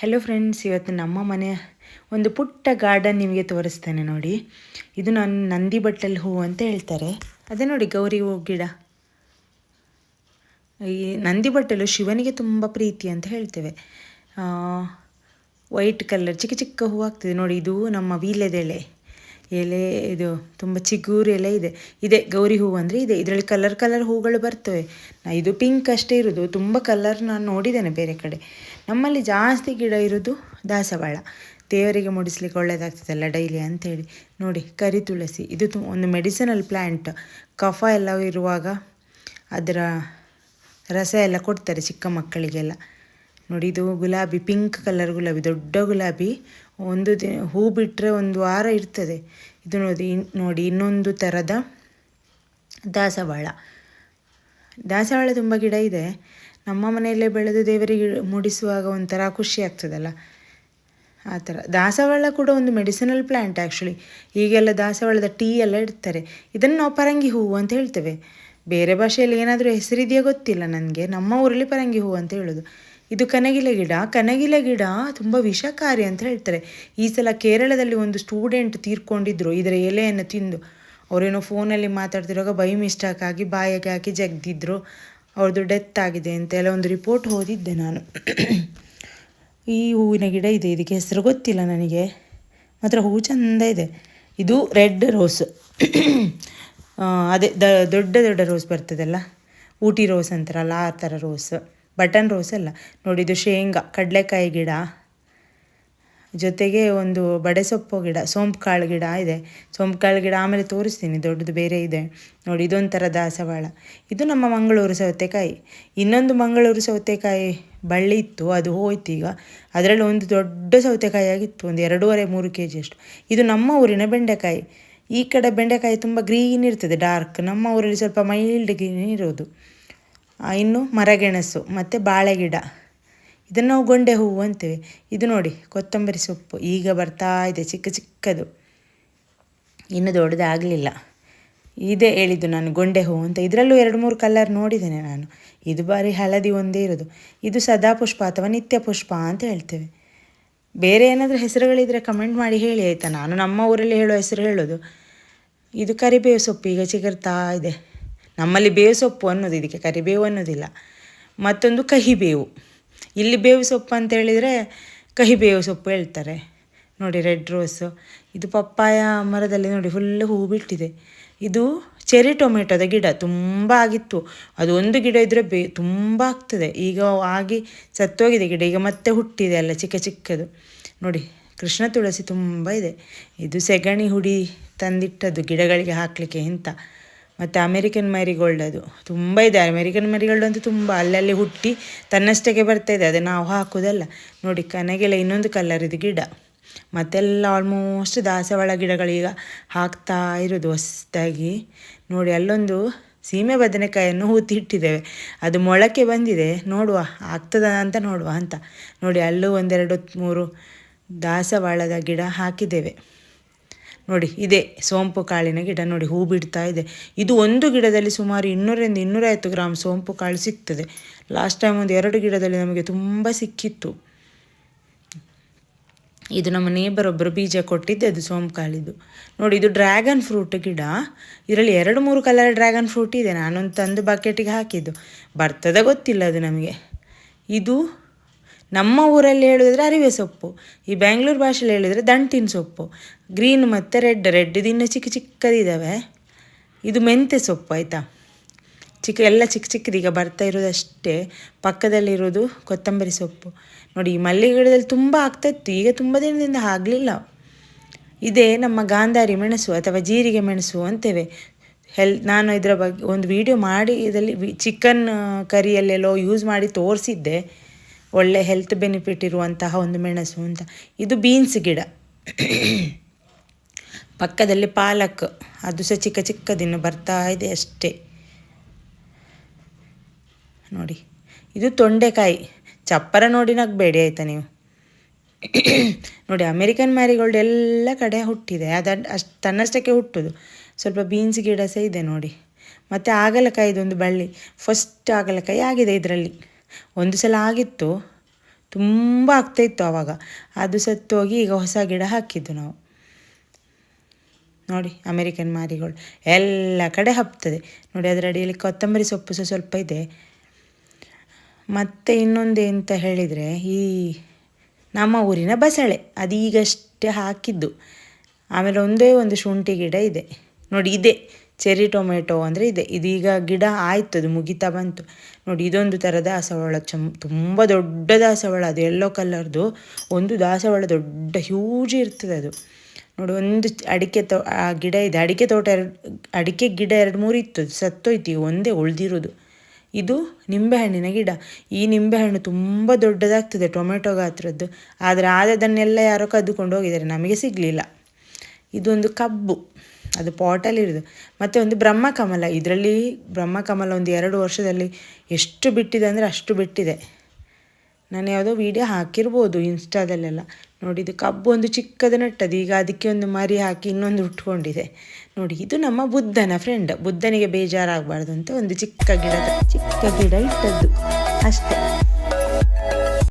Hello friends ಇವತ್ತು ನಮ್ಮ ಮನೆ ಒಂದು ಪುಟ್ಟ ಗಾರ್ಡನ್ ನಿಮಗೆ ತೋರಿಸ್ತೇನೆ ನೋಡಿ. ಇದು ನಾನು ನಂದಿ ಬಟ್ಟಲು ಹೂವು ಅಂತ ಹೇಳ್ತಾರೆ. ಅದೇ ನೋಡಿ ಗೌರಿ ಹೂ ಗಿಡ. ಈ ನಂದಿ ಬಟ್ಟಲು ಶಿವನಿಗೆ ತುಂಬ ಪ್ರೀತಿ ಅಂತ ಹೇಳ್ತೇವೆ. ವೈಟ್ ಕಲರ್ ಚಿಕ್ಕ ಚಿಕ್ಕ ಹೂವು ಆಗ್ತದೆ ನೋಡಿ, ಇದು ನಮ್ಮ ವೀಳ್ಯದೆಲೆ ಎಲೆ, ಇದು ತುಂಬ ಚಿಗುರು ಎಲೆ ಇದೆ. ಇದೆ, ಗೌರಿ ಹೂವು ಅಂದರೆ ಇದೆ. ಇದರಲ್ಲಿ ಕಲರ್ ಕಲರ್ ಹೂಗಳು ಬರ್ತವೆ. ಇದು ಪಿಂಕ್ ಅಷ್ಟೇ ಇರೋದು. ತುಂಬ ಕಲರ್ ನಾನು ನೋಡಿದ್ದೇನೆ ಬೇರೆ ಕಡೆ. ನಮ್ಮಲ್ಲಿ ಜಾಸ್ತಿ ಗಿಡ ಇರೋದು ದಾಸವಾಳ. ದೇವರಿಗೆ ಮುಡಿಸ್ಲಿಕ್ಕೆ ಒಳ್ಳೆಯದಾಗ್ತದಲ್ಲ ಡೈಲಿ ಅಂಥೇಳಿ ನೋಡಿ, ಕರಿ ತುಳಸಿ. ಇದು ತು, ಒಂದು ಮೆಡಿಸಿನಲ್ ಪ್ಲ್ಯಾಂಟ್ ಕಫ ಎಲ್ಲ ಇರುವಾಗ ಅದರ ರಸ ಎಲ್ಲ ಕೊಡ್ತಾರೆ ಚಿಕ್ಕ ಮಕ್ಕಳಿಗೆಲ್ಲ. ನೋಡಿ, ಇದು ಗುಲಾಬಿ ಪಿಂಕ್ ಕಲರ್ ಗುಲಾಬಿ, ದೊಡ್ಡ ಗುಲಾಬಿ. ಒಂದು ದಿನ ಹೂ ಬಿಟ್ಟರೆ ಒಂದು ವಾರ ಇರ್ತದೆ. ಇದು ನೋಡಿ ನೋಡಿ, ಇನ್ನೊಂದು ಥರದ ದಾಸವಾಳ. ದಾಸವಾಳ ತುಂಬ ಗಿಡ ಇದೆ. ನಮ್ಮ ಮನೆಯಲ್ಲೇ ಬೆಳೆದು ದೇವರಿಗೆ ಮೂಡಿಸುವಾಗ ಒಂಥರ ಖುಷಿ ಆಗ್ತದಲ್ಲ. ಆ ಥರ. ದಾಸವಾಳ ಕೂಡ ಒಂದು ಮೆಡಿಸಿನಲ್ ಪ್ಲ್ಯಾಂಟ್ ಆ್ಯಕ್ಚುಲಿ ಈಗೆಲ್ಲ ದಾಸವಾಳದ ಟೀ ಎಲ್ಲ ಇಡ್ತಾರೆ. ಇದನ್ನು ನಾವು ಪರಂಗಿ ಹೂವು ಅಂತ ಹೇಳ್ತೇವೆ. ಬೇರೆ ಭಾಷೆಯಲ್ಲಿ ಏನಾದರೂ ಹೆಸರಿದೆಯಾ ಗೊತ್ತಿಲ್ಲ ನನಗೆ. ನಮ್ಮ ಊರಲ್ಲಿ ಪರಂಗಿ ಹೂವು ಅಂತ ಹೇಳೋದು. ಇದು ಕನಗಿಲೆ ಗಿಡ. ಕನಗಿಲೆ ಗಿಡ ತುಂಬ ವಿಷಕಾರಿ ಅಂತ ಹೇಳ್ತಾರೆ. ಈ ಸಲ ಕೇರಳದಲ್ಲಿ ಒಂದು ಸ್ಟೂಡೆಂಟ್ ತೀರ್ಕೊಂಡಿದ್ರು. ಇದರ ಎಲೆಯನ್ನು ತಿಂದು. ಅವರೇನೋ ಫೋನಲ್ಲಿ ಮಾತಾಡ್ತಿರುವಾಗ ಬೈ ಮಿಸ್ಟೇಕ್ ಆಗಿ ಬಾಯಿಗೆ ಹಾಕಿ ಜಗ್ದಿದ್ರು. ಅವ್ರದ್ದು ಡೆತ್ ಆಗಿದೆ ಅಂತ ಎಲ್ಲ ಒಂದು ರಿಪೋರ್ಟ್ ಓದಿದ್ದೆ ನಾನು. ಈ ಹೂವಿನ ಗಿಡ ಇದೆ. ಇದಕ್ಕೆ ಹೆಸರು ಗೊತ್ತಿಲ್ಲ ನನಗೆ. ಮಾತ್ರ ಹೂ ಚಂದ ಇದೆ. ಇದು ರೆಡ್ ರೋಸ್. ಅದೇ ದೊಡ್ಡ ದೊಡ್ಡ ರೋಸ್ ಬರ್ತದಲ್ಲ? ಊಟಿ ರೋಸ್ ಅಂತಾರಲ್ಲ, ಆ ಥರ ರೋಸ್. ಬಟನ್ ರೋಸ್ ಅಲ್ಲ. ನೋಡಿ ಇದು ಶೇಂಗಾ, ಕಡಲೆಕಾಯಿ ಗಿಡ. ಜೊತೆಗೆ ಒಂದು ಬಡೆಸೊಪ್ಪು ಗಿಡ ಸೋಂಪು ಕಾಳು ಗಿಡ ಇದೆ. ಸೋಂಪು ಕಾಳು ಗಿಡ ಆಮೇಲೆ ತೋರಿಸ್ತೀನಿ, ದೊಡ್ಡದು ಬೇರೆ ಇದೆ. ನೋಡಿ ಇದೊಂಥರ ದಾಸವಾಳ. ಇದು ನಮ್ಮ ಮಂಗಳೂರು ಸೌತೆಕಾಯಿ. ಇನ್ನೊಂದು ಮಂಗಳೂರು ಸೌತೆಕಾಯಿ ಬಳ್ಳಿ ಇತ್ತು, ಅದು ಹೋಯ್ತು ಈಗ. ಅದರಲ್ಲಿ ಒಂದು ದೊಡ್ಡ ಸೌತೆಕಾಯಿ ಆಗಿತ್ತು, ಒಂದು ಎರಡೂವರೆ ಮೂರು ಕೆ ಜಿಯಷ್ಟು ಇದು ನಮ್ಮ ಊರಿನ ಬೆಂಡೆಕಾಯಿ. ಈ ಕಡೆ ಬೆಂಡೆಕಾಯಿ ತುಂಬ ಗ್ರೀನ್ ಇರ್ತದೆ ಡಾರ್ಕ್ ನಮ್ಮ ಊರಲ್ಲಿ ಸ್ವಲ್ಪ ಮೈಲ್ಡ್ ಗ್ರೀನ್ ಇರೋದು. ಇನ್ನು ಮರಗೆಣಸು, ಮತ್ತು ಬಾಳೆ ಗಿಡ ಇದನ್ನು ನಾವು ಗೊಂಡೆ ಹೂವು ಅಂತೇವೆ. ಇದು ನೋಡಿ, ಕೊತ್ತಂಬರಿ ಸೊಪ್ಪು. ಈಗ ಬರ್ತಾ ಇದೆ, ಚಿಕ್ಕ ಚಿಕ್ಕದು. ಇನ್ನು ದೊಡ್ಡದಾಗಲಿಲ್ಲ. ಇದೇ ಹೇಳಿದ್ದು ನಾನು, ಗೊಂಡೆ ಹೂವು ಅಂತ. ಇದರಲ್ಲೂ ಎರಡು ಮೂರು ಕಲರ್ ನೋಡಿದ್ದೇನೆ ನಾನು. ಇದು ಬಾರಿ ಹಳದಿ ಒಂದೇ ಇರೋದು. ಇದು ಸದಾ ಪುಷ್ಪ ಅಥವಾ ನಿತ್ಯ ಪುಷ್ಪ ಅಂತ ಹೇಳ್ತೇವೆ. ಬೇರೆ ಏನಾದರೂ ಹೆಸರುಗಳಿದ್ರೆ ಕಮೆಂಟ್ ಮಾಡಿ ಹೇಳಿ, ಆಯಿತಾ? ನಾನು ನಮ್ಮ ಊರಲ್ಲಿ ಹೇಳೋ ಹೆಸರು ಹೇಳೋದು. ಇದು ಕರಿಬೇವು ಸೊಪ್ಪು, ಈಗ ಚಿಗುರ್ತಾ ಇದೆ. ನಮ್ಮಲ್ಲಿ ಬೇವು ಸೊಪ್ಪು ಅನ್ನೋದು ಇದಕ್ಕೆ, ಕರಿಬೇವು ಅನ್ನೋದಿಲ್ಲ. ಮತ್ತೊಂದು ಕಹಿಬೇವು. ಇಲ್ಲಿ ಬೇವು ಸೊಪ್ಪು ಅಂತ ಹೇಳಿದರೆ ಕಹಿಬೇವು ಸೊಪ್ಪು ಹೇಳ್ತಾರೆ. ನೋಡಿ ರೆಡ್ ರೋಸು. ಇದು ಪಪ್ಪಾಯ ಮರದಲ್ಲಿ ನೋಡಿ ಫುಲ್ಲು ಹೂ ಬಿಟ್ಟಿದೆ ಇದು ಚೆರಿ ಟೊಮೆಟೊದ ಗಿಡ ತುಂಬ ಆಗಿತ್ತು. ಅದು ಒಂದು ಗಿಡ ಇದ್ದರೆ ಬೇ, ತುಂಬ ಆಗ್ತದೆ. ಈಗ ಆಗಿ ಸತ್ತೋಗಿದೆ ಗಿಡ, ಈಗ ಮತ್ತೆ ಹುಟ್ಟಿದೆ ಅಲ್ಲ, ಚಿಕ್ಕ ಚಿಕ್ಕದು. ನೋಡಿ, ಕೃಷ್ಣ ತುಳಸಿ ತುಂಬ ಇದೆ. ಇದು ಸೆಗಣಿ ಹುಡಿ ತಂದಿಟ್ಟದ್ದು ಗಿಡಗಳಿಗೆ ಹಾಕಲಿಕ್ಕೆ ಎಂತ ಮತ್ತು ಅಮೇರಿಕನ್ ಮ್ಯಾರಿಗೋಲ್ಡ್ ಅದು. ತುಂಬ ಇದೆ. ಅಮೇರಿಕನ್ ಮ್ಯಾರಿಗೋಲ್ಡ್ ಅಂತೂ ತುಂಬ ಅಲ್ಲಲ್ಲಿ ಹುಟ್ಟಿ ತನ್ನಷ್ಟಕ್ಕೆ ಬರ್ತಾ ಇದೆ. ಅದೇ ನಾವು ಹಾಕೋದಲ್ಲ. ನೋಡಿ ಕನೆಗೆಲ್ಲ ಇನ್ನೊಂದು ಕಲರ್ ಇದು ಗಿಡ. ಮತ್ತೆಲ್ಲ ಆಲ್ಮೋಸ್ಟ್ ದಾಸವಾಳ ಗಿಡಗಳೀಗ ಹಾಕ್ತಾ ಇರೋದು ಹೊಸದಾಗಿ. ನೋಡಿ, ಅಲ್ಲೊಂದು ಸೀಮೆ ಬದನೆಕಾಯನ್ನು ಹೂತಿಟ್ಟಿದ್ದೇವೆ. ಅದು ಮೊಳಕೆ ಬಂದಿದೆ. ನೋಡುವ, ಆಗ್ತದ ಅಂತ ನೋಡುವ ಅಂತ. ನೋಡಿ, ಅಲ್ಲೂ ಒಂದೆರಡು ಮೂರು ದಾಸವಾಳದ ಗಿಡ ಹಾಕಿದ್ದೇವೆ. ನೋಡಿ, ಇದೆ ಸೋಂಪು ಕಾಳಿನ ಗಿಡ ನೋಡಿ, ಹೂ ಬಿಡ್ತಾ ಇದೆ. ಇದು ಒಂದು ಗಿಡದಲ್ಲಿ ಸುಮಾರು ಇನ್ನೂರರಿಂದ ಇನ್ನೂರೈವತ್ತು ಗ್ರಾಮ್ ಸೋಂಪು ಕಾಳು ಸಿಗ್ತದೆ. ಲಾಸ್ಟ್ ಟೈಮ್ ಒಂದು ಎರಡು ಗಿಡದಲ್ಲಿ ನಮಗೆ ತುಂಬ ಸಿಕ್ಕಿತ್ತು. ಇದು ನಮ್ಮ ನೇಬರ್ ಒಬ್ಬರು ಬೀಜ ಕೊಟ್ಟಿದ್ದೆ, ಅದು ಸೋಂಪು ನೋಡಿ, ಇದು ಡ್ರ್ಯಾಗನ್ ಫ್ರೂಟ್ ಗಿಡ. ಇದರಲ್ಲಿ ಎರಡು ಮೂರು ಕಲರ್ ಡ್ರ್ಯಾಗನ್ ಫ್ರೂಟ್ ಇದೆ. ನಾನೊಂದು ತಂದು ಬಕೆಟಿಗೆ ಹಾಕಿದ್ದು. ಬರ್ತದ ಗೊತ್ತಿಲ್ಲ ಅದು ನಮಗೆ. ಇದು ನಮ್ಮ ಊರಲ್ಲಿ ಹೇಳಿದ್ರೆ ಅರಿವೆ ಸೊಪ್ಪು, ಈ ಬ್ಯಾಂಗ್ಳೂರು ಭಾಷೆಯಲ್ಲಿ ಹೇಳಿದರೆ ದಂಟಿನ ಸೊಪ್ಪು, ಗ್ರೀನ್ ಮತ್ತು ರೆಡ್ ರೆಡ್ ಇನ್ನು ಚಿಕ್ಕ ಚಿಕ್ಕದಿದ್ದಾವೆ ಇದು ಮೆಂತ್ಯ ಸೊಪ್ಪು, ಆಯಿತಾ? ಚಿಕ್ಕ, ಎಲ್ಲ ಚಿಕ್ಕ ಚಿಕ್ಕದೀಗ ಬರ್ತಾ ಇರೋದಷ್ಟೇ ಪಕ್ಕದಲ್ಲಿರೋದು ಕೊತ್ತಂಬರಿ ಸೊಪ್ಪು. ನೋಡಿ, ಈ ಮಲ್ಲಿಗೆ ಗಿಡದಲ್ಲಿ ತುಂಬ ಆಗ್ತಾಯಿತ್ತು ಈಗ ತುಂಬ ದಿನದಿಂದ ಆಗಲಿಲ್ಲ. ಇದೇ ನಮ್ಮ ಗಾಂಧಾರಿ ಮೆಣಸು ಅಥವಾ ಜೀರಿಗೆ ಮೆಣಸು ಅಂತೇವೆ. ಹೆಲ್, ನಾನು ಇದರ ಬಗ್ಗೆ ಒಂದು ವಿಡಿಯೋ ಮಾಡಿ, ಇದರಲ್ಲಿ ಚಿಕನ್ ಕರಿಯಲ್ಲೆಲ್ಲೋ ಯೂಸ್ ಮಾಡಿ ತೋರಿಸಿದ್ದೆ. ಒಳ್ಳೆ ಹೆಲ್ತ್ ಬೆನಿಫಿಟ್ ಇರುವಂತಹ ಒಂದು ಮೆಣಸು ಅಂತ. ಇದು ಬೀನ್ಸ್ ಗಿಡ. ಪಕ್ಕದಲ್ಲಿ ಪಾಲಕ್. ಅದು ಸಹ ಚಿಕ್ಕ ಚಿಕ್ಕದಿನ್ನು ಬರ್ತಾ ಇದೆ ಅಷ್ಟೇ. ನೋಡಿ, ಇದು ತೊಂಡೆಕಾಯಿ. ಚಪ್ಪರ ನೋಡಿ ನಗಬೇಡಿ ಆಯಿತಾ ನೀವು. ನೋಡಿ, ಅಮೇರಿಕನ್ ಮ್ಯಾರಿಗೋಲ್ಡ್ ಎಲ್ಲ ಕಡೆ ಹುಟ್ಟಿದೆ. ಅದು ಅಷ್ಟು ತನ್ನಷ್ಟಕ್ಕೆ ಹುಟ್ಟುದು. ಸ್ವಲ್ಪ ಬೀನ್ಸ್ ಗಿಡ ಸಹ ಇದೆ ನೋಡಿ. ಮತ್ತು ಆಗಲಕಾಯಿದೊಂದು ಬಳ್ಳಿ. ಫಸ್ಟ್ ಆಗಲಕಾಯಿ ಆಗಿದೆ ಇದರಲ್ಲಿ. ಒಂದು ಸಲ ಆಗಿತ್ತು, ತುಂಬ ಆಗ್ತಾಯಿತ್ತು ಆವಾಗ. ಅದು ಸತ್ತೋಗಿ ಈಗ ಹೊಸ ಗಿಡ ಹಾಕಿದ್ದು ನಾವು. ನೋಡಿ, ಅಮೇರಿಕನ್ ಮಾರಿಗಳು ಎಲ್ಲ ಕಡೆ ಹಬ್ತದೆ ನೋಡಿ, ಅದರ ಅಡಿಯಲ್ಲಿ ಕೊತ್ತಂಬರಿ ಸೊಪ್ಪು ಸಹ ಸ್ವಲ್ಪ ಇದೆ. ಮತ್ತು ಇನ್ನೊಂದು ಎಂತ ಹೇಳಿದರೆ, ಈ ನಮ್ಮ ಊರಿನ ಬಸಳೆ. ಅದೀಗಷ್ಟೇ ಹಾಕಿದ್ದು. ಆಮೇಲೆ ಒಂದೇ ಒಂದು ಶುಂಠಿ ಗಿಡ ಇದೆ. ನೋಡಿ, ಇದೆ. ಚೆರಿ ಟೊಮೆಟೊ ಅಂದರೆ ಇದೆ. ಇದೀಗ ಗಿಡ ಆಯಿತು, ಅದು ಮುಗಿತಾ ಬಂತು. ನೋಡಿ, ಇದೊಂದು ಥರ ದಾಸವಾಳ ಚಮ್, ತುಂಬ ದೊಡ್ಡ ದಾಸವಾಳ, ಅದು ಎಲ್ಲೋ ಕಲರ್ದು ಒಂದು ದಾಸವಾಳ, ದೊಡ್ಡ ಹ್ಯೂಜ್ ಇರ್ತದೆ ಅದು. ನೋಡಿ, ಒಂದು ಅಡಿಕೆ ತೋ, ಆ ಗಿಡ ಇದೆ. ಅಡಿಕೆ ತೋಟ ಎರಡು, ಅಡಿಕೆ ಗಿಡ ಎರಡು ಮೂರು ಇತ್ತು ಸತ್ತೋಯ್ತು, ಈಗ ಒಂದೇ ಉಳಿದಿರೋದು. ಇದು ನಿಂಬೆಹಣ್ಣಿನ ಗಿಡ. ಈ ನಿಂಬೆಹಣ್ಣು ತುಂಬ ದೊಡ್ಡದಾಗ್ತದೆ ಟೊಮೆಟೊ ಗಾತ್ರದ್ದು. ಆದರೆ ಆದದನ್ನೆಲ್ಲ ಯಾರೋ ಕದ್ದುಕೊಂಡು ಹೋಗಿದ್ದಾರೆ. ನಮಗೆ ಸಿಗಲಿಲ್ಲ. ಇದೊಂದು ಕಬ್ಬು. ಅದು ಪಾಟಲ್ಲಿರೋದು ಮತ್ತು ಒಂದು ಬ್ರಹ್ಮಕಮಲ, ಇದರಲ್ಲಿ ಬ್ರಹ್ಮಕಮಲ ಒಂದು ಎರಡು ವರ್ಷದಲ್ಲಿ ಎಷ್ಟು ಬಿಟ್ಟಿದೆ ಅಂದರೆ ಅಷ್ಟು ಬಿಟ್ಟಿದೆ. ನಾನು ಯಾವುದೋ ವೀಡಿಯೋ ಹಾಕಿರ್ಬೋದು ಇನ್ಸ್ಟಾದಲ್ಲೆಲ್ಲ. ನೋಡಿ, ಇದು ಕಬ್ಬು ಒಂದು ಚಿಕ್ಕದ ನೆಟ್ಟದು ಈಗ ಅದಕ್ಕೆ ಒಂದು ಮರಿ ಹಾಕಿ ಇನ್ನೊಂದು ಉಟ್ಕೊಂಡಿದೆ. ನೋಡಿ, ಇದು ನಮ್ಮ ಬುದ್ಧನ ಫ್ರೆಂಡ್ ಬುದ್ಧನಿಗೆ ಬೇಜಾರಾಗಬಾರ್ದು ಅಂತ ಒಂದು ಚಿಕ್ಕ ಗಿಡ ಚಿಕ್ಕ ಗಿಡ ಇಟ್ಟದ್ದು. ಅಷ್ಟೇ.